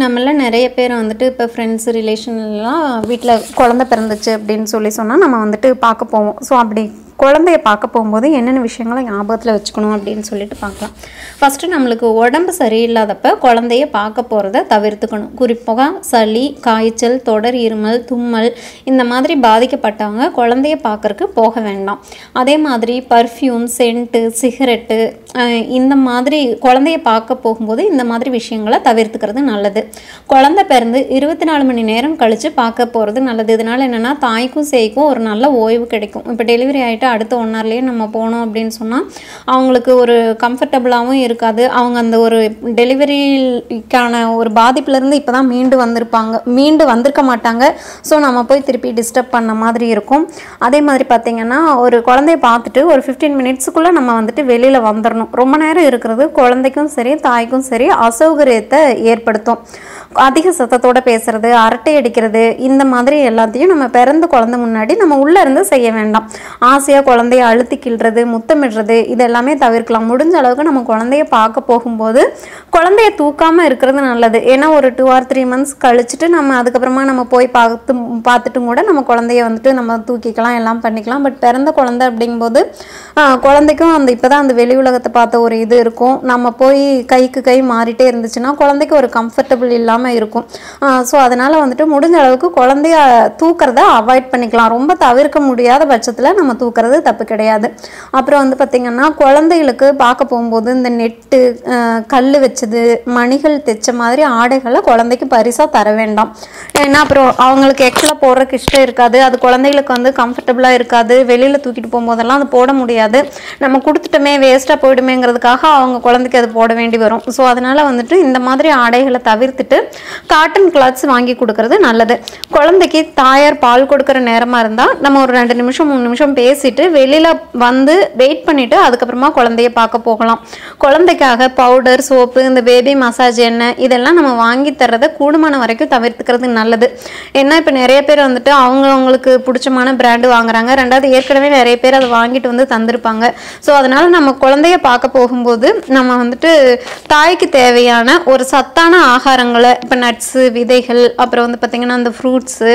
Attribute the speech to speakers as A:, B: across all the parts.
A: நம்மள நிறைய பேர் வந்துட்டு இப்போ ஃப்ரெண்ட்ஸ் ரிலேஷன்லாம் வீட்டில் குழந்த பிறந்துச்சு அப்படின்னு சொல்லி சொன்னால் நம்ம வந்துட்டு பார்க்க போவோம். ஸோ அப்படி குழந்தைய பார்க்க போகும்போது என்னென்ன விஷயங்களை ஞாபகத்தில் வச்சுக்கணும் அப்படின்னு சொல்லிட்டு பார்க்கலாம். ஃபஸ்ட்டு நம்மளுக்கு உடம்பு சரியில்லாதப்ப குழந்தைய பார்க்க போகிறத தவிர்த்துக்கணும். குறிப்பாக சளி காய்ச்சல் தொடர் இருமல் தும்மல் இந்த மாதிரி பாதிக்கப்பட்டவங்க குழந்தைய பார்க்கறக்கு போக வேண்டாம். அதே மாதிரி பர்ஃப்யூம் சென்ட்டு சிகரெட்டு இந்த மாதிரி குழந்தைய பார்க்க போகும்போது இந்த மாதிரி விஷயங்களை தவிர்த்துக்கிறது நல்லது. குழந்தை பிறந்து இருபத்தி நாலு மணி நேரம் கழித்து பார்க்க போகிறது நல்லது. இதனால் என்னென்னா தாய்க்கும் சேய்க்கும் ஒரு நல்ல ஓய்வு கிடைக்கும். இப்போ டெலிவரி ஆகிட்டு அடுத்த ஒன் ஹவர்லேயே நம்ம போனோம் அப்படின்னு சொன்னால் அவங்களுக்கு ஒரு கம்ஃபர்டபுளாகவும் இருக்காது. அவங்க அந்த ஒரு டெலிவரிக்கான ஒரு பாதிப்புலேருந்து இப்போ தான் மீண்டு வந்திருப்பாங்க. மீண்டு வந்திருக்க மாட்டாங்க. ஸோ நம்ம போய் திருப்பி டிஸ்டர்ப் பண்ண மாதிரி இருக்கும். அதே மாதிரி பார்த்திங்கன்னா ஒரு குழந்தைய பார்த்துட்டு ஒரு ஃபிஃப்டீன் மினிட்ஸுக்குள்ளே நம்ம வந்துட்டு வெளியில் வந்துடணும் ரொம்ப நேரம் இருக்கிறது குழந்தைக்கும் சரி தாய்க்கும் சரி அசௌகரியத்தை ஏற்படுத்தும். அதிக சத்தத்தோட பேசுகிறது அரட்டை அடிக்கிறது இந்த மாதிரி எல்லாத்தையும் நம்ம பிறந்த குழந்தை முன்னாடி நம்ம உள்ளே இருந்து செய்ய வேண்டாம். ஆசையாக குழந்தைய அழுத்தி கிள்றது முத்தமிடுறது இது எல்லாமே தவிர்க்கலாம். முடிஞ்ச அளவுக்கு நம்ம குழந்தைய பார்க்க போகும்போது குழந்தைய தூக்காமல் இருக்கிறது நல்லது. ஏன்னா ஒரு டூ ஆர் த்ரீ மந்த்ஸ் கழிச்சுட்டு நம்ம அதுக்கப்புறமா நம்ம போய் பார்த்து பார்த்துட்டும் கூட நம்ம குழந்தைய வந்துட்டு நம்ம தூக்கிக்கலாம் எல்லாம் பண்ணிக்கலாம். பட் பிறந்த குழந்தை அப்படிங்கும்போது குழந்தைக்கும் அந்த இப்போ தான் அந்த வெளி உலகத்தை பார்த்த ஒரு இது இருக்கும். நம்ம போய் கைக்கு கை மாறிட்டே இருந்துச்சுன்னா குழந்தைக்கு ஒரு கம்ஃபர்டபுள் இல்லாமல் இருக்கும். ஸோ அதனால் வந்துட்டு முடிஞ்ச அளவுக்கு குழந்தைய தூக்கிறத அவாய்ட் பண்ணிக்கலாம். ரொம்ப தவிர்க்க முடியாத பட்சத்தில் நம்ம தூக்கிறது தப்பு கிடையாது. அப்புறம் வந்து பார்த்திங்கன்னா குழந்தைகளுக்கு பார்க்க போகும்போது இந்த நெட்டு கல் வச்சது மணிகள் தைச்ச மாதிரி ஆடைகளை குழந்தைக்கு பரிசாக தர வேண்டாம். ஏன்னா அப்புறம் அவங்களுக்கு எக்ஸ்ட்ரா போடுறக்கு இஷ்டம் இருக்காது. அது குழந்தைகளுக்கு வந்து கம்ஃபர்டபுளாக இருக்காது. வெளியில் தூக்கிட்டு போகும்போதெல்லாம் அது போட முடியாது. நம்ம கொடுத்துட்டோமே வேஸ்ட்டாக போயிடுமேங்கிறதுக்காக அவங்க குழந்தைக்கு அது போட வேண்டி வரும். ஸோ அதனால் வந்துட்டு இந்த மாதிரி ஆடைகளை தவிர்த்துட்டு காட்டன் கிளாத்ஸ் வாங்கி கொடுக்கறது நல்லது. குழந்தைக்கு தாயார் பால் கொடுக்குற நேரமாக இருந்தால் நம்ம ஒரு ரெண்டு நிமிஷம் மூணு நிமிஷம் பேசி பேசிட்டு வெளியில் வந்து வெயிட் பண்ணிவிட்டு அதுக்கப்புறமா குழந்தைய பார்க்க போகலாம். குழந்தைக்காக பவுடர் சோப்பு இந்த பேபி மசாஜ் எண்ணெய் இதெல்லாம் நம்ம வாங்கி தர்றதை கூடுமான வரைக்கும் தவிர்த்துக்கிறது நல்லது. ஏன்னா இப்போ நிறைய பேர் வந்துட்டு அவங்க அவங்களுக்கு பிடிச்சமான பிராண்டு வாங்குறாங்க. ரெண்டாவது ஏற்கனவே நிறைய பேர் அதை வாங்கிட்டு வந்து தந்திருப்பாங்க. ஸோ அதனால் நம்ம குழந்தைய பார்க்க போகும்போது நம்ம வந்துட்டு தாய்க்கு தேவையான ஒரு சத்தான ஆகாரங்களை இப்போ நட்ஸு விதைகள் அப்புறம் வந்து பார்த்திங்கன்னா அந்த ஃப்ரூட்ஸு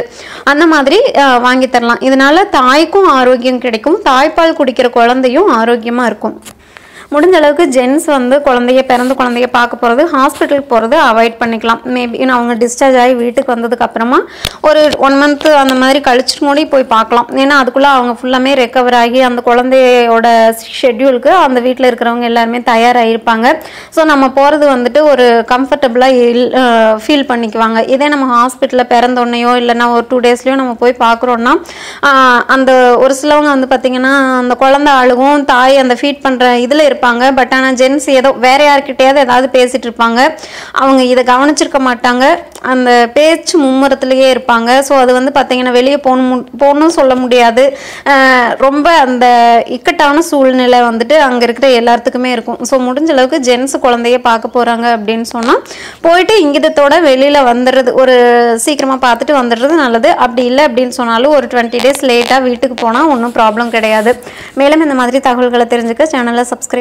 A: அந்த மாதிரி வாங்கி தரலாம். இதனால் தாய்க்கும் ஆரோக்கியம் கிடைக்கும். தாய்ப்பால் குடிக்கிற குழந்தையும் ஆரோக்கியமாக இருக்கும். முடிஞ்ச அளவுக்கு ஜென்ஸ் வந்து குழந்தைய பிறந்த குழந்தைய பார்க்க போகிறது ஹாஸ்பிட்டலுக்கு போகிறது அவாய்ட் பண்ணிக்கலாம். மேபி அவங்க டிஸ்சார்ஜ் ஆகி வீட்டுக்கு வந்ததுக்கு அப்புறமா ஒரு ஒன் மந்த் அந்த மாதிரி கழிச்சுட்டு மூடி போய் பார்க்கலாம். ஏன்னா அதுக்குள்ளே அவங்க ஃபுல்லாமே ரெக்கவர் ஆகி அந்த குழந்தையோட ஷெட்யூலுக்கு அந்த வீட்டில் இருக்கிறவங்க எல்லாருமே தயாராகிருப்பாங்க ஸோ நம்ம போகிறது வந்துட்டு ஒரு கம்ஃபர்டபுளாக இல் ஃபீல் பண்ணிக்குவாங்க. இதே நம்ம ஹாஸ்பிட்டலில் பிறந்தோடனையோ இல்லைன்னா ஒரு டூ டேஸ்லேயோ நம்ம போய் பார்க்குறோன்னா அந்த ஒரு சிலவங்க வந்து பார்த்திங்கன்னா அந்த குழந்தை அழுகும் தாய் அந்த ஃபீட் பண்ணுற இதில் இருப்பாங்க. பட் ஆனால் ஜென்ஸ் ஏதோ வேற யார்கிட்டயாவது ஏதாவது பேசிட்டு இருப்பாங்க. அவங்க இதை கவனிச்சிருக்க மாட்டாங்க. அந்த பேச்சு மும்முரத்துலேயே இருப்பாங்க. ஸோ அது வந்து பார்த்திங்கன்னா வெளியே போகணும் போகணும் சொல்ல முடியாது. ரொம்ப அந்த இக்கட்டான சூழ்நிலை வந்துட்டு அங்கே இருக்கிற எல்லாத்துக்குமே இருக்கும். ஸோ முடிஞ்ச அளவுக்கு ஜென்ஸ் குழந்தைய பார்க்க போகிறாங்க அப்படின்னு சொன்னால் போயிட்டு இங்கிதத்தோட வெளியில் வந்துடுறது ஒரு சீக்கிரமாக பார்த்துட்டு வந்துடுறது நல்லது. அப்படி இல்லை அப்படின்னு சொன்னாலும் ஒரு டுவெண்ட்டி டேஸ் லேட்டாக வீட்டுக்கு போனால் ஒன்றும் ப்ராப்ளம் கிடையாது. மேலும் இந்த மாதிரி தகவல்களை தெரிஞ்சுக்க சேனலை